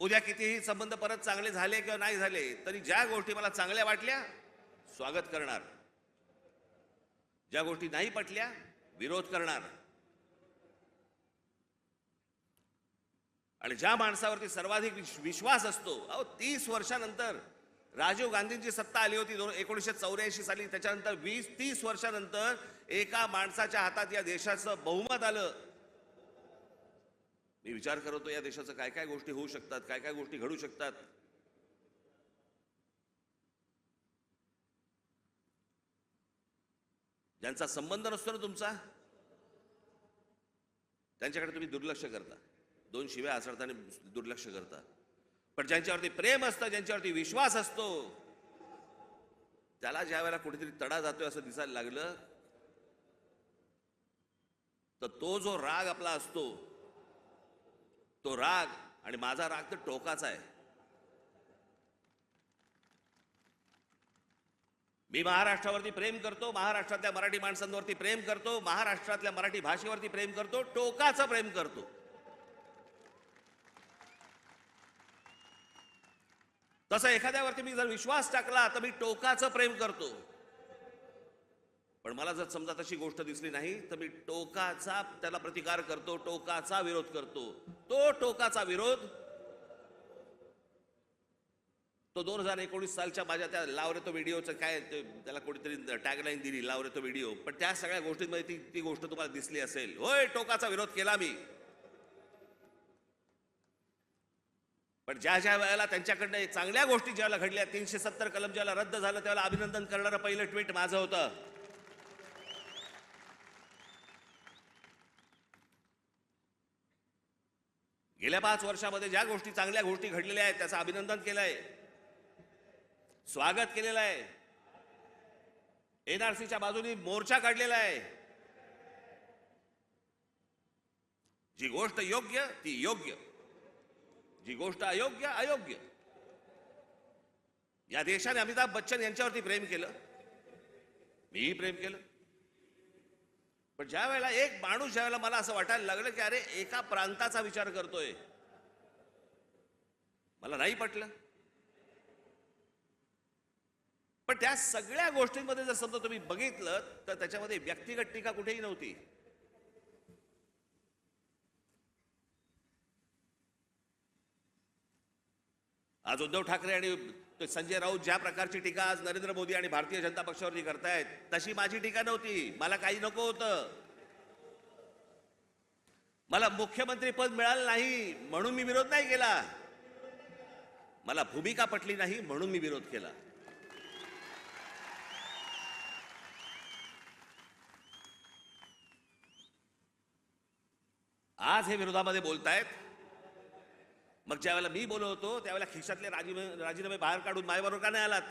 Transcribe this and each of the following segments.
उद्या कितीही संबंध परत चांगले झाले किंवा नाही झाले तरी ज्या गोष्टी मला चांगल्या वाटल्या स्वागत करणार. ज्या गोष्टी नाही पटल्या विरोध करणार. आणि ज्या माणसावरती सर्वाधिक विश्वास असतो अहो तीस वर्षानंतर राजीव गांधींची सत्ता आली होती दोन एकोणीसशे चौऱ्याऐंशी साली त्याच्यानंतर वीस तीस वर्षानंतर एका माणसाच्या हातात या देशाचं बहुमत आलं. मी विचार करतो या देशाचं काय काय गोष्टी होऊ शकतात काय काय गोष्टी घडू शकतात? ज्यांचा संबंध नसतो ना तुमचा त्यांच्याकडे तुम्ही दुर्लक्ष करता. दोन शिव्या आचरताना दुर्लक्ष करता. पण ज्यांच्यावरती प्रेम असतं ज्यांच्यावरती विश्वास असतो त्याला ज्या वेळेला कुठेतरी तडा जातोय असं दिसायला लागलं तर तो जो राग आपला असतो तो राग आणि माझा राग तर टोकाचा आहे. मी महाराष्ट्रावरती प्रेम करतो महाराष्ट्रातल्या मराठी माणसांवरती प्रेम करतो महाराष्ट्रातल्या मराठी भाषेवरती प्रेम करतो टोकाचं प्रेम करतो. तसं एखाद्यावरती मी जर विश्वास टाकला तर मी टोकाचं प्रेम करतो. पण मला जर समजा तशी गोष्ट दिसली नाही तर मी टोकाचा त्याला प्रतिकार करतो टोकाचा विरोध करतो. तो टोकाचा विरोध तो दोन हजार एकोणीस सालच्या माझ्या त्या लावरे तो व्हिडिओचं काय त्याला कोणीतरी टॅगलाईन दिली लावरे तो व्हिडिओ. पण त्या सगळ्या गोष्टींमध्ये ती ती गोष्ट तुम्हाला दिसली असेल. होय टोकाचा विरोध केला मी. पण ज्या ज्या वेळेला त्यांच्याकडनं चांगल्या गोष्टी ज्याला घडल्या तीनशे सत्तर कलम ज्याला रद्द झालं त्यावेळेला अभिनंदन करणारं पहिलं ट्विट माझं होतं. गेल्या पाच वर्षामध्ये ज्या गोष्टी चांगल्या गोष्टी घडलेल्या आहेत त्याचं अभिनंदन केलं आहे स्वागत केलेलं आहे. एनआरसीच्या बाजूनी मोर्चा काढलेला आहे. जी गोष्ट योग्य ती योग्य. जी गोष्ट अयोग्य अयोग्य. या देशाने अमिताभ बच्चन यांच्यावरती प्रेम केलं. मीही प्रेम केलं. पण ज्या वेळेला एक माणूस ज्या वेळेला मला असं वाटायला लागलं की अरे एका प्रांताचा विचार करतोय. मला नाही पटलं. पण त्या सगळ्या गोष्टींमध्ये जर समजा तुम्ही बघितलं तर त्याच्यामध्ये व्यक्तिगत टीका कुठेही नव्हती. आज उद्धव ठाकरे आणि तर संजय राऊत ज्या प्रकारची टीका आज नरेंद्र मोदी आणि भारतीय जनता पक्षावरती करतायत तशी माझी टीका नव्हती. मला काही नको होतं. मला मुख्यमंत्री पद मिळालं नाही म्हणून मी विरोध नाही केला. मला भूमिका पटली नाही म्हणून मी विरोध केला. आज हे विरोधामध्ये बोलतायत. मग ज्यावेळेला मी बोललो होतो त्यावेळेला खिशातले राजीनामे राजीनामे बाहेर काढून माझ्याबरोबर का नाही आलात?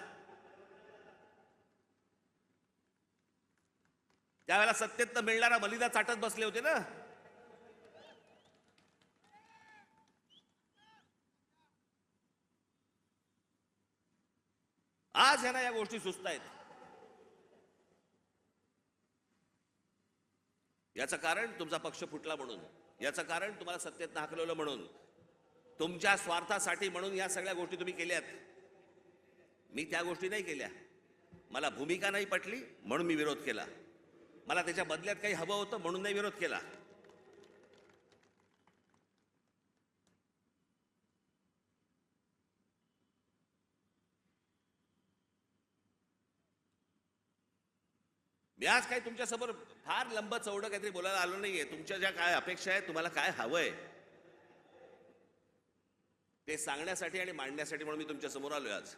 त्यावेळेला सत्तेत मिळणारा मलिदा चाटत बसले होते ना? आज ह्यांना या गोष्टी सुचत आहेत. याचं कारण तुमचा पक्ष फुटला म्हणून. याचं कारण तुम्हाला सत्तेत हाकलवलं म्हणून. तुमच्या स्वार्थासाठी म्हणून या सगळ्या गोष्टी तुम्ही केल्यात. मी त्या गोष्टी नाही केल्या. मला भूमिका नाही पटली म्हणून मी विरोध केला. मला त्याच्या बदल्यात काही हवं होतं म्हणून नाही विरोध केला. मी आज काही तुमच्यासमोर फार लंब चौडं काहीतरी बोलायला आलो नाहीये. तुमच्या ज्या काय अपेक्षा आहेत तुम्हाला काय हवंय? ते सांगण्यासाठी आणि मांडण्यासाठी म्हणून मी तुमच्यासमोर आलो आज.